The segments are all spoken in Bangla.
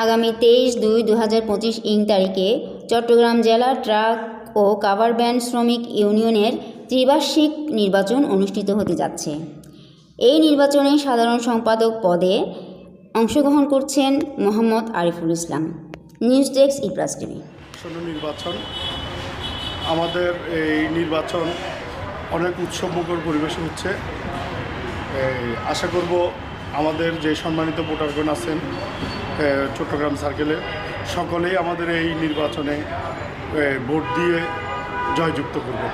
আগামী তেইশ দুই দু হাজার পঁচিশ ইং তারিখে চট্টগ্রাম জেলা ট্রাক ও কাভার ব্যান্ড শ্রমিক ইউনিয়নের ত্রিবার্ষিক নির্বাচন অনুষ্ঠিত হতে যাচ্ছে। এই নির্বাচনে সাধারণ সম্পাদক পদে অংশগ্রহণ করছেন মোহাম্মদ আরিফুল ইসলাম। নিউজ ডেস্ক ইপ্রাস টিভি। নির্বাচন। আমাদের এই নির্বাচন অনেক উৎসবমুখর পরিবেশে হচ্ছে। আশা করব আমাদের যে সম্মানিত ভোটারগণ আছেন চট্টগ্রাম সার্কেলে সকলেই আমাদের এই নির্বাচনে ভোট দিয়ে জয়যুক্ত করবে।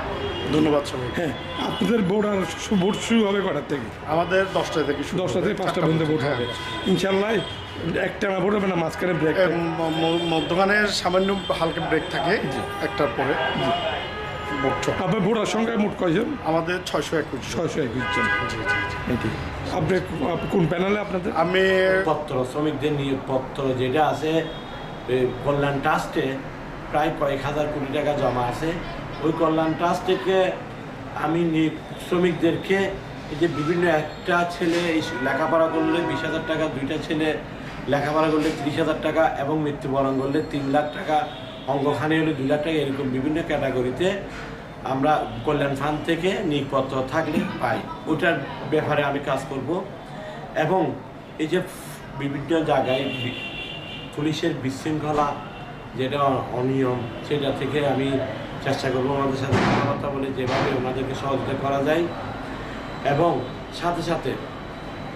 ধন্যবাদ সবাই হ্যাঁ আপনাদের ভোট আর ভোট শুরু হবে কটার থেকে? আমাদের দশটা থেকে দশটা থেকে পাঁচটা পর্যন্ত ভোট হ্যাঁ। হবে। ইনশাল্লাহ একটা না ভোট হবে না মাঝখানে ব্রেক মধ্যখানে সামান্য হালকা ব্রেক থাকে একটার পরে। আপনার ভোটার সংখ্যা মোট কয়জন? আমাদের ছয়শো একুশ ছয়শো একুশ জন। জি জি আপনি কোন প্যানেলে আপনাদের? আমি পত্র, শ্রমিকদের নিয়োগপত্র যেটা আছে কল্যাণ ট্রাস্টে প্রায় কয়েক হাজার কোটি টাকা জমা আছে। ওই কল্যাণ ট্রাস্ট থেকে আমি শ্রমিকদেরকে এই যে বিভিন্ন একটা ছেলে লেখাপড়া করলে বিশ হাজার টাকা, দুইটা ছেলে লেখাপড়া করলে তিরিশ হাজার টাকা এবং মৃত্যুবরণ করলে তিন লাখ টাকা, অঙ্গখানি হলে দুই লাখ টাকা, এরকম বিভিন্ন ক্যাটাগরিতে আমরা কল্যাণ ফান্ড থেকে নিয়োগপত্র থাকলে পাই। ওটার ব্যাপারে আমি কাজ করব। এবং এই যে বিভিন্ন জায়গায় পুলিশের বিশৃঙ্খলা যেটা অনিয়ম, সেটা থেকে আমি চেষ্টা করব ওনাদের সাথে কথাবার্তা বলে যেভাবে ওনাদেরকে সহযোগিতা করা যায়। এবং সাথে সাথে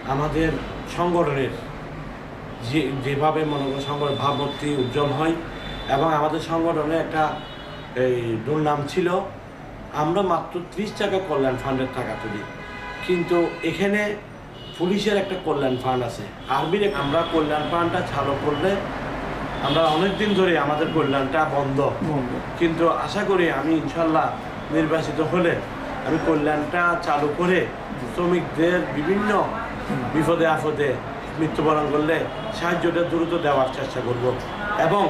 আমাদের সংগঠনের যে, যেভাবে মনে করো সংগঠন ভাবমূর্তি উজ্জ্বল হয় এবং আমাদের সংগঠনে একটা এই দুর্নাম ছিল। আমরা মাত্র ত্রিশ টাকা কল্যাণ ফান্ডের টাকা তুলি। কিন্তু এখানে পুলিশের একটা কল্যাণ ফান্ড আছে। আর্মির আমরা কল্যাণ ফান্ডটা চালু করলে আমরা অনেক দিন ধরে আমাদের কল্যাণটা বন্ধ। কিন্তু আশা করি আমি ইনশাল্লাহ নির্বাচিত হলে আমি কল্যাণটা চালু করে শ্রমিকদের বিভিন্ন বিপদে আপদে মৃত্যুবরণ করলে সাহায্যটা দ্রুত দেওয়ার চেষ্টা করব। এবং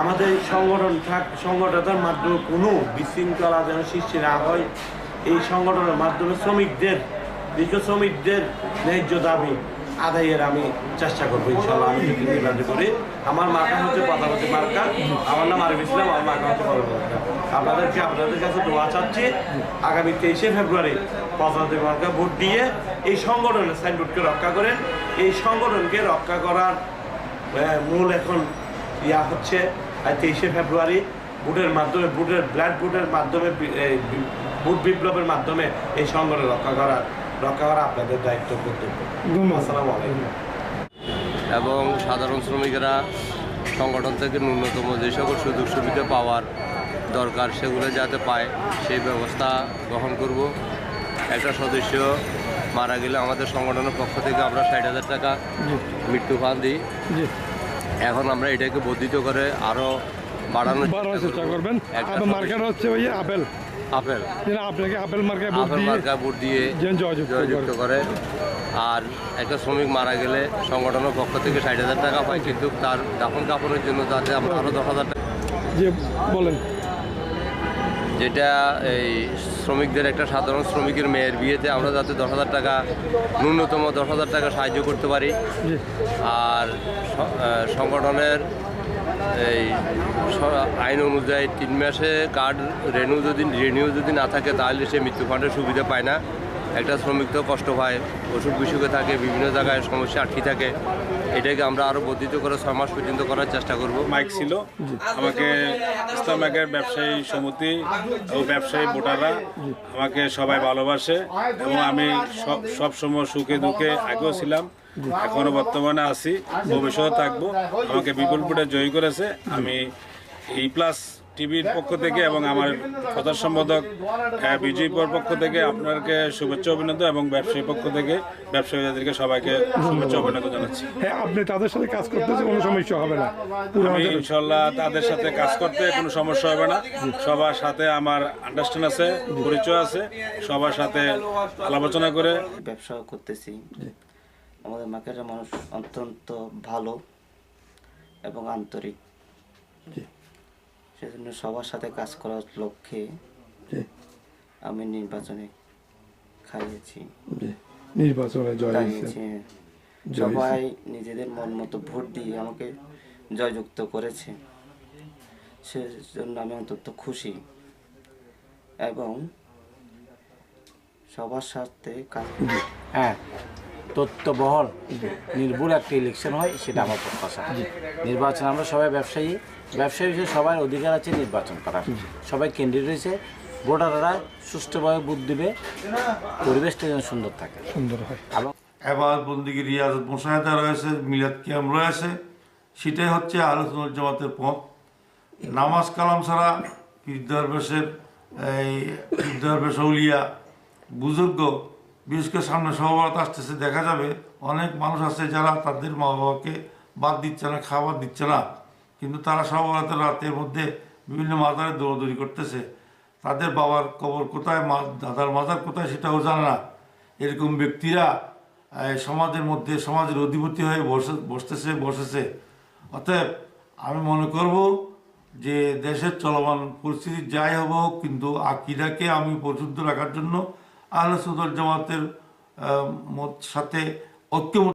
আমাদের সংগঠন থাক সংগঠনের মাধ্যমে কোনো বিশৃঙ্খলা যেন সৃষ্টি না হয়, এই সংগঠনের মাধ্যমে শ্রমিকদের বিশেষ শ্রমিকদের ন্যায্য দাবি আদায়ের আমি চেষ্টা করব ইনশাল্লাহ আমি নির্বাচন করি, আমার মার্কা হচ্ছে পদাপতি মার্কা আমার নাম আরিফ ইসলাম, আমার মার্কা হচ্ছে আপনাদেরকে আপনাদের কাছে দোয়া চাচ্ছি, আগামী তেইশে ফেব্রুয়ারি পদাপতি মার্কা ভোট দিয়ে এই সংগঠনের সাইনবোর্ডকে রক্ষা করেন। এই সংগঠনকে রক্ষা করার মূল এখন ইয়া হচ্ছে তেইশে ফেব্রুয়ারি। বুটের মাধ্যমে বুটের ব্লাড বুটের মাধ্যমে বি- এই বি- বিপ্লবের মাধ্যমে এই সংগঠন রক্ষা করা রক্ষা করা আপনাদের দায়িত্ব কর্তব্য। আসসালামু আলাইকুম। এবং সাধারণ শ্রমিকেরা সংগঠন থেকে ন্যূনতম যে সকল সুযোগ সুবিধা পাওয়ার দরকার সেগুলো যাতে পায় সেই ব্যবস্থা গ্রহণ করব। একটা সদস্য মারা গেলে আমাদের সংগঠনের পক্ষ থেকে আমরা ষাট হাজার টাকা মৃত্যু ফান দিই। জি। এখন আমরা এটাকে বর্ধিত করে আরও বাড়ানোর চেষ্টা করবেন। আপনার হচ্ছে ওই আপেল। আপেল। আপনাকে আপেল মার্কায় ভোট আপেল মার্কা ভোট দিয়ে জয়যুক্ত করে। আর একটা শ্রমিক মারা গেলে সংগঠনের পক্ষ থেকে ষাট হাজার টাকা পায় কিন্তু তার দাফন কাপড়ের জন্য যাতে আমরা আরও দশ হাজার টাকা যে বলেন। যেটা এই শ্রমিকদের একটা সাধারণ শ্রমিকের মেয়ের বিয়েতে আমরা যাতে দশ হাজার টাকা ন্যূনতম দশ হাজার টাকা সাহায্য করতে পারি। আর সংগঠনের এই আইন অনুযায়ী তিন মাসে কার্ড রেনিউ যদি রেনিউ যদি না থাকে তাহলে সে মৃত্যু ফান্ডের সুবিধা পায় না। একটা শ্রমিক তো কষ্ট পায়, অসুখ বিসুখে থাকে, বিভিন্ন জায়গায় সমস্যা, আটকে থাকে। এটাকে আমরা আরও বর্ধিত করে ছয় মাস পর্যন্ত করার চেষ্টা করব। মাইক ছিল। আমাকে ইসলাম ব্যাংকের ব্যবসায়ী সমিতি ও ব্যবসায়ী ভোটাররা আমাকে সবাই ভালোবাসে এবং আমি সব সব সময় সুখে দুঃখে আগেও ছিলাম এখনও বর্তমানে আছি ভবিষ্যতে থাকব। আমাকে বিপুল ভোটে জয়ী করেছে। আমি এই প্লাস টিভির পক্ষ থেকে এবং আমার প্রধান সম্পাদক বিজয়পুর পক্ষ থেকে আপনাকে শুভেচ্ছা অভিনন্দন এবং ব্যবসায়ী পক্ষ থেকে ব্যবসায়ীদেরকে সবাইকে শুভেচ্ছা অভিনন্দন জানাচ্ছি। হ্যাঁ আপনি তাদের সাথে কাজ করতেছে কোনো সমস্যা হবে না। আমি ইনশাল্লাহ তাদের সাথে কাজ করতে কোনো সমস্যা হবে না। সবার সাথে আমার আন্ডারস্ট্যান্ড আছে পরিচয় আছে সবার সাথে আলোচনা করে। ব্যবসা করতেছি। আমাদের মার্কেটের মানুষ অত্যন্ত ভালো এবং আন্তরিক। সেজন্য সবার সাথে কাজ করার লক্ষ্যে আমি নির্বাচনে খাইয়েছি। নির্বাচনে জয় সবাই নিজেদের মন মতো ভোট দিয়ে আমাকে জয়যুক্ত করেছে। সেজন্য আমি অন্তত খুশি। এবং সবার সাথে কাজ হ্যাঁ। তথ্যবহল নির্ভুল একটা ইলেকশন হয় সেটা আমার প্রত্যাশা নির্বাচন আমরা সবাই ব্যবসায়ী। ব্যবসায়ী হিসেবে সবার অধিকার আছে নির্বাচন করার। সবাই ক্যান্ডিডেট হয়েছে। ভোটাররা সুষ্ঠুভাবে বুথ দিবে। পরিবেশটা যেন সুন্দর থাকে। সুন্দর হয়। এবং এবার বন্দিগি রিয়াজত মোশাহেদা রয়েছে মিলাদ কিয়াম রয়েছে। সেটাই হচ্ছে আলোচনার জামাতের পথ। নামাজ কালাম ছাড়া পীরদরবেশের এই পীরদরবেশ উলিয়া বুজুর্গ বিশেষ সামনে সহবরাত আসতেছে, দেখা যাবে অনেক মানুষ আছে যারা তাদের মা বাবাকে বাদ দিচ্ছে না, খাবার দিচ্ছে না। কিন্তু তারা সহবরাতের রাতের মধ্যে বিভিন্ন মাজারে দৌড়দৌড়ি করতেছে। তাদের বাবার কবর কোথায়, মা, দাদার মাজার কোথায় সেটাও জানে না। এরকম ব্যক্তিরা সমাজের মধ্যে, সমাজের অধিপতি হয়ে বসে, বসতেছে, বসেছে। অতএব আমি মনে করব যে দেশের চলমান পরিস্থিতি যাই হব কিন্তু আকিদাকে আমি পরিশুদ্ধ রাখার জন্য আহলে সুদর জামাতের সাথে ঐক্যমত